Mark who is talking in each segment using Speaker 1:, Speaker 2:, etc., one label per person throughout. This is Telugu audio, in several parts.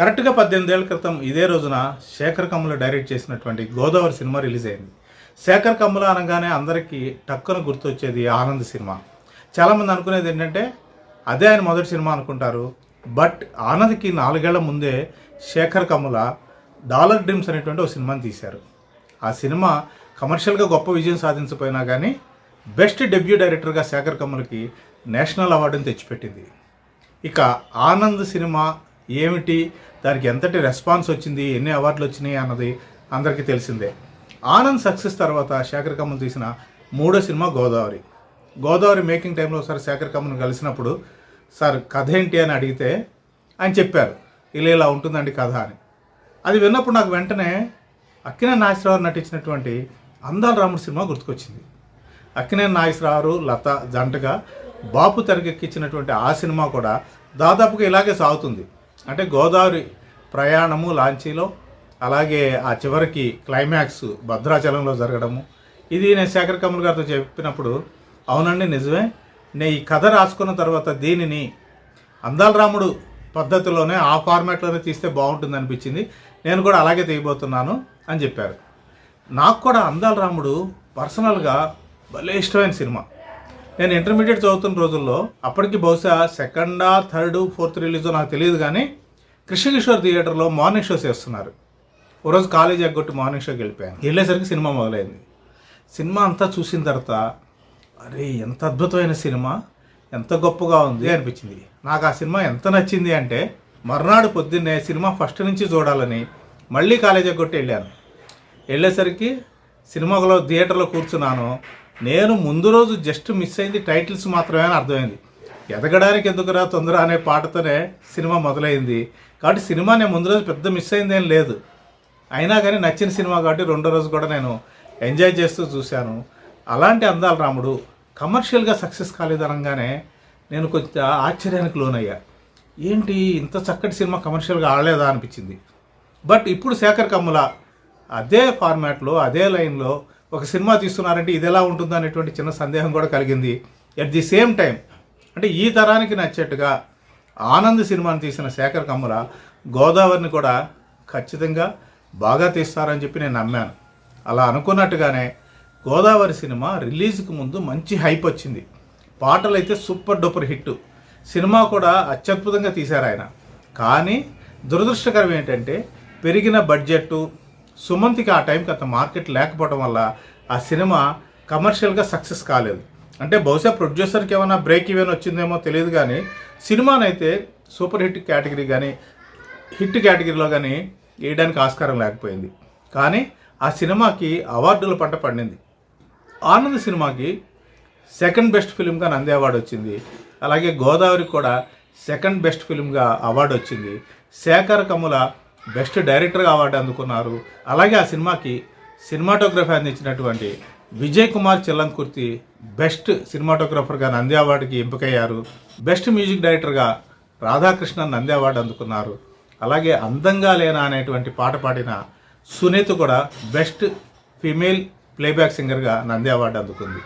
Speaker 1: కరెక్ట్గా పద్దెనిమిదేళ్ళ క్రితం ఇదే రోజున శేఖర్ కమ్ముల డైరెక్ట్ చేసినటువంటి గోదావరి సినిమా రిలీజ్ అయింది. శేఖర్ కమ్ముల అనగానే అందరికీ టక్కున గుర్తొచ్చేది ఆనంద్ సినిమా. చాలామంది అనుకునేది ఏంటంటే అదే ఆయన మొదటి సినిమా అనుకుంటారు బట్ ఆనంద్కి నాలుగేళ్ళ ముందే శేఖర్ కమ్ముల డాలర్ డ్రీమ్స్ అనేటువంటి ఒక సినిమాని తీశారు. ఆ సినిమా కమర్షియల్గా గొప్ప విజయం సాధించకపోయినా కానీ బెస్ట్ డెబ్యూ డైరెక్టర్గా శేఖర్ కమ్ములకి నేషనల్ అవార్డుని తెచ్చిపెట్టింది. ఇక ఆనంద్ సినిమా ఏమిటి? దానికి ఎంతటి రెస్పాన్స్ వచ్చింది? ఎన్ని అవార్డులు వచ్చినాయి అన్నది అందరికీ తెలిసిందే. ఆనంద్ సక్సెస్ తర్వాత శేఖర్ కమల్ తీసిన మూడో సినిమా గోదావరి. గోదావరి మేకింగ్ టైంలో ఒకసారి శేఖర్ కమల్ని కలిసినప్పుడు సార్ కథ ఏంటి? అని అడిగితే ఆయన చెప్పారు ఇలా ఇలా ఉంటుందండి కథ అని. అది విన్నప్పుడు నాకు వెంటనే అక్కినే నాగేశ్వరరావు నటించినటువంటి అందాల రాముడు సినిమా గుర్తుకొచ్చింది. అక్కినే నాగేశ్వరరావు లత జంటగా బాపు తెరకెక్కించినటువంటి ఆ సినిమా కూడా దాదాపుగా ఇలాగే సాగుతుంది. అంటే గోదావరి ప్రయాణము లాంచీలో అలాగే ఆ చివరికి క్లైమాక్స్ భద్రాచలంలో జరగడము. ఇది నేను శేఖర్ కమల్ గారితో చెప్పినప్పుడు అవునండి నిజమే. నేను ఈ కథ రాసుకున్న తర్వాత దీనిని అందాల రాముడు పద్ధతిలోనే ఆ ఫార్మాట్లోనే తీస్తే బాగుంటుంది అనిపించింది. నేను కూడా అలాగే తీయబోతున్నాను అని చెప్పారు. నాకు కూడా అందాల రాముడు పర్సనల్గా భలే ఇష్టమైన సినిమా. నేను ఇంటర్మీడియట్ చదువుతున్న రోజుల్లో అప్పటికి బహుశా సెకండా థర్డ్ ఫోర్త్ రిలీజో నాకు తెలియదు కానీ కృష్ణకిషోర్ థియేటర్లో మార్నింగ్ షోస్ చేస్తున్నారు. ఓ రోజు కాలేజ్ ఎగ్గొట్టి మార్నింగ్ షోకి వెళ్ళిపోయాను. వెళ్ళేసరికి సినిమా మొదలైంది. సినిమా అంతా చూసిన తర్వాత అరే ఎంత అద్భుతమైన సినిమా ఎంత గొప్పగా ఉంది అనిపించింది. నాకు ఆ సినిమా ఎంత నచ్చింది అంటే మర్నాడు పొద్దున్నే సినిమా ఫస్ట్ నుంచి చూడాలని మళ్ళీ కాలేజ్ ఎగ్గొట్టి వెళ్ళాను. వెళ్ళేసరికి సినిమాలో థియేటర్లో కూర్చున్నాను. నేను ముందు రోజు జస్ట్ మిస్ అయింది టైటిల్స్ మాత్రమే అని అర్థమైంది. ఎదగడానికి ఎందుకురా తొందర అనే పాటతోనే సినిమా మొదలైంది. కాబట్టి సినిమా నేను ముందు రోజు పెద్ద మిస్ అయింది ఏం లేదు. అయినా కానీ నచ్చిన సినిమా కాబట్టి రెండో రోజు కూడా నేను ఎంజాయ్ చేస్తూ చూశాను. అలాంటి అందాల రాముడు కమర్షియల్గా సక్సెస్ కాలేదనగానే నేను కొంచెం ఆశ్చర్యానికి లోనయ్యా. ఏంటి ఇంత చక్కటి సినిమా కమర్షియల్గా ఆడలేదా అనిపించింది. బట్ ఇప్పుడు శేఖర్ కమ్ముల అదే ఫార్మాట్లో అదే లైన్లో ఒక సినిమా తీస్తున్నారంటే ఇది ఎలా ఉంటుందో అనేటువంటి చిన్న సందేహం కూడా కలిగింది. ఎట్ ది సేమ్ టైం అంటే ఈ తరానికి నచ్చేట్టుగా ఆనంద్ సినిమాని తీసిన శేఖర్ కమ్ముల గోదావరిని కూడా ఖచ్చితంగా బాగా తీస్తారని చెప్పి నేను నమ్మాను. అలా అనుకున్నట్టుగానే గోదావరి సినిమా రిలీజ్కి ముందు మంచి హైప్ వచ్చింది. పాటలు అయితే సూపర్ డూపర్ హిట్. సినిమా కూడా అత్యద్భుతంగా తీశారు ఆయన. కానీ దురదృష్టకరం ఏంటంటే పెరిగిన బడ్జెట్టు సుమంత్కి ఆ టైంకి అంత మార్కెట్ లేకపోవడం వల్ల ఆ సినిమా కమర్షియల్గా సక్సెస్ కాలేదు. అంటే బహుశా ప్రొడ్యూసర్కి ఏమైనా బ్రేక్ ఈవెన్ వచ్చిందేమో తెలియదు కానీ సినిమానైతే సూపర్ హిట్ కేటగిరీ కానీ హిట్ కేటగిరీలో కానీ వేయడానికి ఆస్కారం లేకపోయింది. కానీ ఆ సినిమాకి అవార్డుల పంట పండింది. ఆనంద్ సినిమాకి సెకండ్ బెస్ట్ ఫిలింగా నంది అవార్డు వచ్చింది. అలాగే గోదావరి కూడా సెకండ్ బెస్ట్ ఫిల్మ్గా అవార్డు వచ్చింది. శేఖర్ కమ్ముల బెస్ట్ డైరెక్టర్గా అవార్డు అందుకున్నారు. అలాగే ఆ సినిమాకి సినిమాటోగ్రఫీ అందించినటువంటి విజయ్ కుమార్ చిల్లంకుర్తి బెస్ట్ సినిమాటోగ్రఫర్గా నంది అవార్డుకి ఎంపికయ్యారు. బెస్ట్ మ్యూజిక్ డైరెక్టర్గా రాధాకృష్ణన్ నంది అవార్డు అందుకున్నారు. అలాగే అందంగా లేనా అనేటువంటి పాట పాడిన సునీత కూడా బెస్ట్ ఫీమేల్ ప్లేబ్యాక్ సింగర్గా నంది అవార్డు అందుకుంది.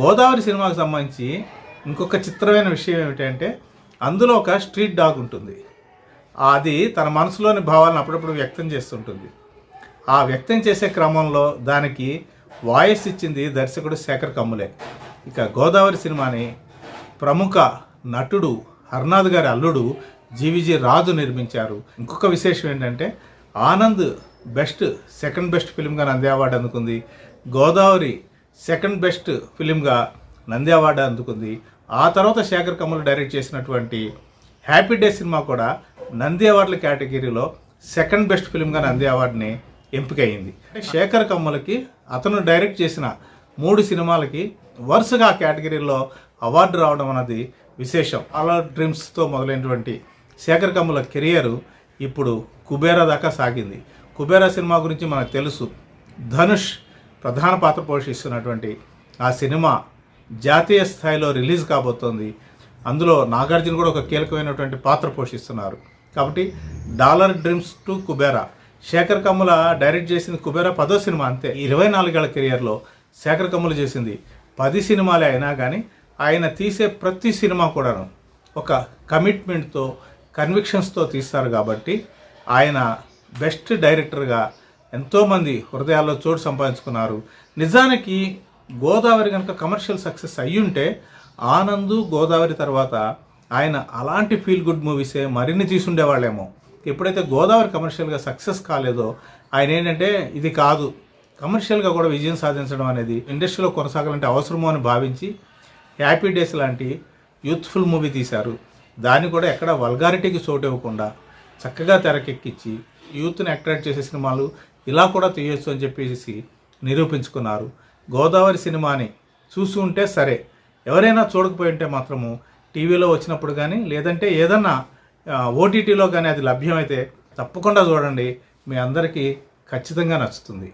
Speaker 1: గోదావరి సినిమాకు సంబంధించి ఇంకొక చిత్రమైన విషయం ఏమిటంటే అందులో ఒక స్ట్రీట్ డాగ్ ఉంటుంది. అది తన మనసులోని భావాలను అప్పుడప్పుడు వ్యక్తం చేస్తుంటుంది. ఆ వ్యక్తం చేసే క్రమంలో దానికి వాయిస్ ఇచ్చింది దర్శకుడు శేఖర్ కమ్ములే. ఇక గోదావరి సినిమాని ప్రముఖ నటుడు హర్నాథ్ గారి అల్లుడు జీవిజీ రాజు నిర్మించారు. ఇంకొక విశేషం ఏంటంటే ఆనంద్ బెస్ట్ సెకండ్ బెస్ట్ ఫిల్మ్గా నంది అవార్డు అందుకుంది. గోదావరి సెకండ్ బెస్ట్ ఫిలింగా నంది అవార్డు అందుకుంది. ఆ తర్వాత శేఖర్ కమ్ములు డైరెక్ట్ చేసినటువంటి హ్యాపీ డే సినిమా కూడా నంది అవార్డుల కేటగిరీలో సెకండ్ బెస్ట్ ఫిలింగా నంది అవార్డుని ఎంపికయింది శేఖర్ కమ్మలకి అతను డైరెక్ట్ చేసిన మూడు సినిమాలకి వరుసగా కేటగిరీలో అవార్డు రావడం అన్నది విశేషం. అలా డ్రీమ్స్తో మొదలైనటువంటి శేఖర్ కమ్ముల కెరియర్ ఇప్పుడు కుబేరా దాకా సాగింది. కుబేరా సినిమా గురించి మనకు తెలుసు. ధనుష్ ప్రధాన పాత్ర పోషిస్తున్నటువంటి ఆ సినిమా జాతీయ స్థాయిలో రిలీజ్ కాబోతోంది. అందులో నాగార్జున కూడా ఒక కీలకమైనటువంటి పాత్ర పోషిస్తున్నారు. కాబట్టి dollar dreams to Kubera. Sekhar Kammula direct చేసింది కుబేరా పదో సినిమా అంతే. ఇరవై నాలుగేళ్ళ కెరియర్లో శేఖర్ కమ్ముల చేసింది పది సినిమాలే అయినా కానీ ఆయన తీసే ప్రతి సినిమా కూడాను ఒక కమిట్మెంట్తో కన్విక్షన్స్తో తీస్తారు కాబట్టి ఆయన బెస్ట్ డైరెక్టర్గా ఎంతోమంది హృదయాల్లో చోటు సంపాదించుకున్నారు. నిజానికి గోదావరి కనుక కమర్షియల్ సక్సెస్ అయ్యుంటే ఆనందు గోదావరి తర్వాత ఆయన అలాంటి ఫీల్ గుడ్ మూవీసే మరిన్ని తీసుండేవాళ్ళేమో. ఎప్పుడైతే గోదావరి కమర్షియల్గా సక్సెస్ కాలేదో ఆయన ఏంటంటే ఇది కాదు. కమర్షియల్గా కూడా విజయం సాధించడం అనేది ఇండస్ట్రీలో కొనసాగాలంటే అవసరమో అని భావించి హ్యాపీ డేస్ లాంటి యూత్ఫుల్ మూవీ తీశారు. దాన్ని కూడా ఎక్కడ వల్గారిటీకి చోటు ఇవ్వకుండా చక్కగా తెరకెక్కించి యూత్ని అట్రాక్ట్ చేసే సినిమాలు ఇలా కూడా తీయొచ్చు అని చెప్పేసి నిరూపించుకున్నారు. గోదావరి సినిమాని చూసి ఉంటే సరే ఎవరైనా చూడకపోయి ఉంటే మాత్రము టీవీలో వచ్చినప్పుడు కానీ లేదంటే ఏదన్నా ఓటీటీలో కానీ అది లభ్యమైతే తప్పకుండా చూడండి. మీ అందరికీ ఖచ్చితంగా నచ్చుతుంది.